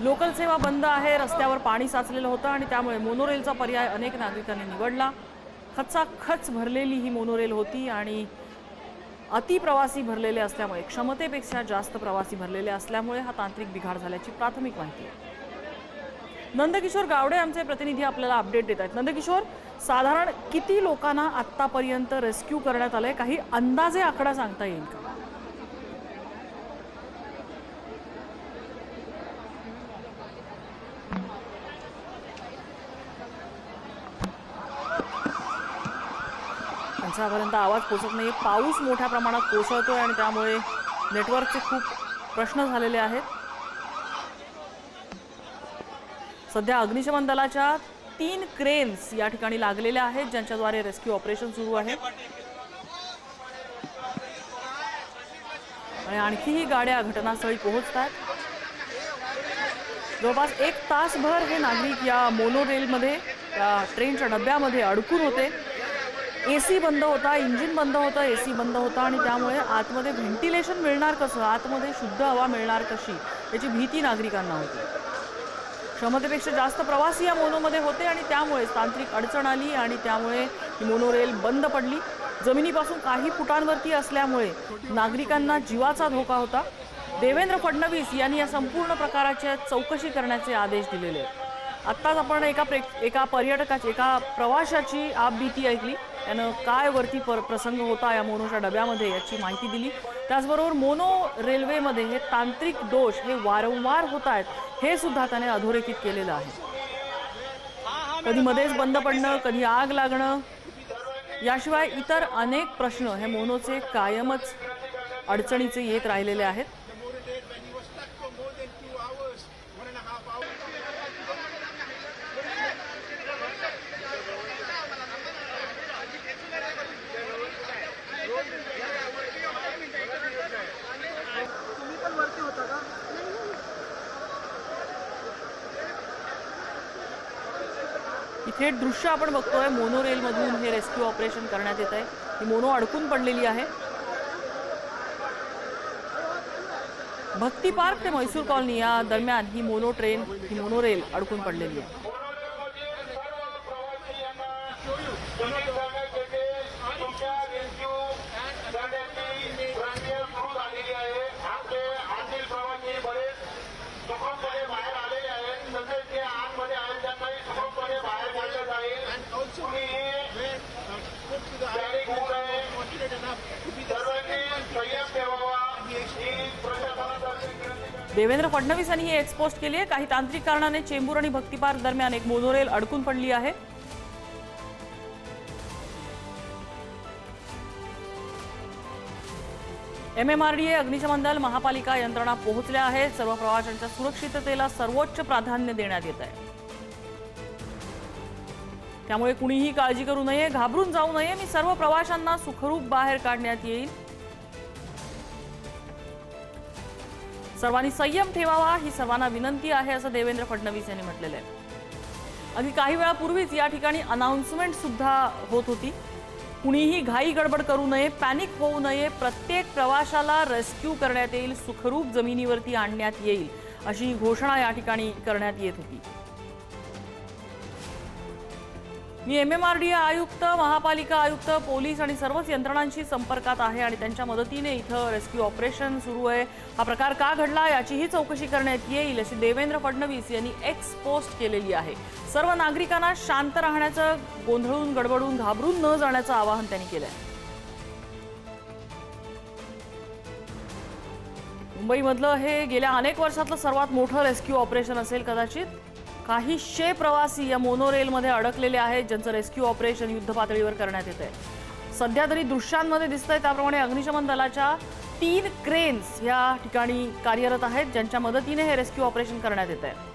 Local सेवा बंद आहे रस्त्यावर पाणी साचलेलं होतं आणि त्यामुळे मोनोरेलचा पर्याय अनेक नागरिकांनी निवडला. खचाखच भरलेली ही मोनोरेल होती आणि अतिप्रवासी भरलेले असल्यामुळे क्षमतेपेक्षा जास्त प्रवासी भरलेले असल्यामुळे हा तांत्रिक बिघाड झाल्याची प्राथमिक माहिती. आहे नंदकिशोर गावडे आमचे प्रतिनिधी आपल्याला अपडेट देत आहेत. नंदकिशोर साधारण किती लोकांना आत्तापर्यंत रेस्क्यू करण्यात आलंय? काही अंदाजे आकडा सांगता येईल का? त्यांच्यापर्यंत आवाज पोचत नाही पाऊस मोठ्या प्रमाणात कोसळतोय आणि त्यामुळे नेटवर्कचे खूप प्रश्न झालेले आहेत. सध्या अग्निशमन दलाच्या तीन क्रेन्स या ठिकाणी लागलेल्या आहेत ज्यांच्याद्वारे रेस्क्यू ऑपरेशन सुरू आहे. आणि आणखीही गाड्या घटनास्थळी पोहोचत आहेत जवळपास एक तासभर हे नागरिक या मोनोरेलमध्ये रेलमध्ये ट्रेनच्या डब्यामध्ये अडकून होते. ए सी बंद होता इंजिन बंद होतं ए सी बंद होता आणि त्यामुळे आतमध्ये व्हेंटिलेशन मिळणार कसं? आतमध्ये शुद्ध हवा मिळणार कशी? याची भीती नागरिकांना होती. क्षमतेपेक्षा जास्त प्रवासी या मोनोमध्ये होते आणि त्यामुळेच तांत्रिक अडचण आली आणि त्यामुळे ही मोनोरेल बंद पडली. जमिनीपासून काही फुटांवरती असल्यामुळे नागरिकांना जीवाचा धोका होता. देवेंद्र फडणवीस यांनी या संपूर्ण प्रकाराच्या चौकशी करण्याचे आदेश दिलेले. आहेत आत्ताच आपण एका प्रे एका पर्यटकाची एका प्रवाशाची आपबीती ऐकली. यानं काय वरती पर प्रसंग होता या मोनोच्या डब्यामध्ये याची माहिती दिली. त्याचबरोबर मोनो रेल्वेमध्ये हे तांत्रिक दोष हे वारंवार होत आहेत हे सुद्धा त्याने अधोरेखित केलेलं आहे. कधी मध्येच बंद पडणं कधी आग लागणं याशिवाय इतर अनेक प्रश्न हे मोनोचे कायमच अडचणीचे येत राहिलेले आहेत. इथे दृश्य आपण बघतोय मोनो रेलमधून हे रेस्क्यू ऑपरेशन करण्यात येत आहे ही मोनो अडकून पडलेली आहे. भक्ती पार्क ते म्हैसूर कॉलनी या दरम्यान ही मोनो ट्रेन ही मोनो रेल अडकून पडलेली आहे. देवेंद्र फडणवीस यांनी ही एक्सपोस्ट केली आहे. काही तांत्रिक कारणाने चेंबूर आणि भक्तीपार्क दरम्यान एक मोनोरेल अडकून पडली आहे. M M R D A अग्निशमन दल महापालिका यंत्रणा पोहोचल्या आहेत. सर्व प्रवाशांच्या सुरक्षिततेला सर्वोच्च प्राधान्य देण्यात येत आहे. त्यामुळे कुणीही काळजी करू नये घाबरून जाऊ नये. मी सर्व प्रवाशांना सुखरूप बाहेर काढण्यात येईल सर्वांनी संयम ठेवावा ही सर्वांना विनंती आहे असं देवेंद्र फडणवीस यांनी म्हटलेलं आहे. अगदी काही वेळापूर्वीच या ठिकाणी अनाउन्समेंट सुद्धा होत होती. कुणीही घाई गडबड करू नये पॅनिक होऊ नये प्रत्येक प्रवाशाला रेस्क्यू करण्यात येईल सुखरूप जमिनीवरती आणण्यात येईल अशी घोषणा या ठिकाणी करण्यात येत होती. मी एम एम आर डी आयुक्त महापालिका आयुक्त पोलीस आणि सर्वच यंत्रणांशी संपर्कात आहे आणि त्यांच्या मदतीने इथं रेस्क्यू ऑपरेशन सुरू आहे. हा प्रकार का घडला याचीही चौकशी करण्यात येईल अशी देवेंद्र फडणवीस यांनी एक्स पोस्ट केलेली आहे. सर्व नागरिकांना शांत राहण्याचं गोंधळून गडबडून घाबरून न जाण्याचं आवाहन त्यांनी केलं आहे मुंबईमधलं हे गेल्या अनेक वर्षातलं सर्वात मोठं रेस्क्यू ऑपरेशन असेल कदाचित? काहीशे प्रवासी या मोनोरेलमध्ये अडकलेले आहेत ज्यांचं रेस्क्यू ऑपरेशन युद्धपातळीवर करण्यात येत आहे सध्या तरी दृश्यांमध्ये दिसतंय त्याप्रमाणे अग्निशमन दलाच्या तीन क्रेन्स या ठिकाणी कार्यरत आहेत ज्यांच्या मदतीने हे रेस्क्यू ऑपरेशन करण्यात येत आहे